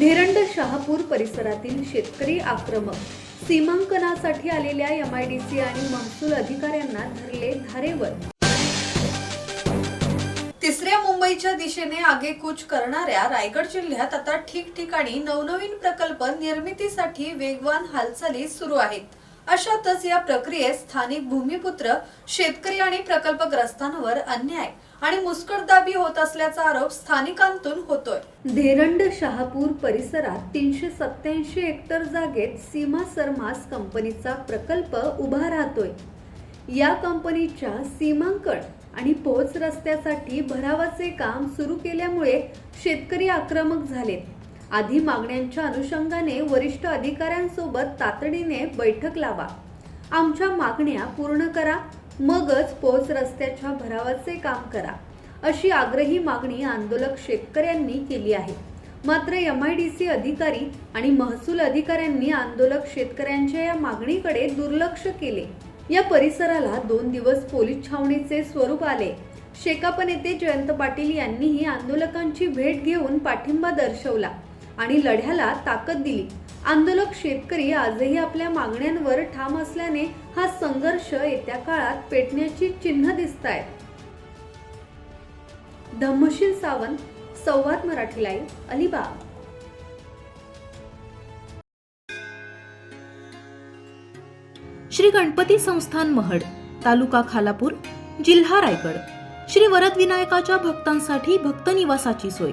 धेरंड शहापूर परिसरातील शेतकरी आक्रमक. सीमांकनासाठी आलेल्या यम आय डी सी आणि महसूल अधिकाऱ्यांना धरले धारेवर. तिसऱ्या मुंबईच्या दिशेने आगेकूच करणाऱ्या रायगड जिल्ह्यात आता ठिकठिकाणी नवनवीन प्रकल्प निर्मितीसाठी वेगवान हालचाली सुरू आहेत. अशातच या प्रक्रियेत स्थानिक भूमिपुत्र शेतकरी आणि प्रकल्पग्रस्तांवर अन्याय आणि मुस्कटदाबी होत असल्याचा आरोप स्थानिकांतून होतोय. धेरंड शहापूर परिसरात तीनशे सत्याऐंशी हेक्टर जागेत सीमा सरमास कंपनीचा प्रकल्प उभा राहतोय. या कंपनीच्या सीमांकन आणि पोहोच रस्त्यासाठी भरावाचे काम सुरू केल्यामुळे शेतकरी आक्रमक झालेत. आधी मागण्यांच्या अनुषंगाने वरिष्ठ अधिकाऱ्यांसोबत तातडीने बैठक लावा. आमच्या मागण्या पूर्ण करा मगच पोच रस्त्याच्या भरावाचे काम करा अशी आग्रही मागणी आंदोलक शेतकऱ्यांनी केली आहे. मात्र यम आय डी सी अधिकारी आणि महसूल अधिकाऱ्यांनी आंदोलक शेतकऱ्यांच्या या मागणीकडे दुर्लक्ष केले. या परिसराला दोन दिवस पोलीस छावणीचे स्वरूप आले. शेकाप नेते जयंत पाटील यांनीही आंदोलकांची भेट घेऊन पाठिंबा दर्शवला. आणि लढ्याला ताकद दिली. आंदोलक शेतकरी आजही आपल्या मागण्यांवर ठाम असल्याने हा संघर्ष येत्या काळात पेटण्याची चिन्ह दिसत आहेत धम्मशील सावंत संवाद मराठी लाईव्ह अलिबाग. श्री गणपती संस्थान महड तालुका खालापूर जिल्हा रायगड. श्री वरद विनायकाच्या भक्तांसाठी भक्त निवासाची सोय.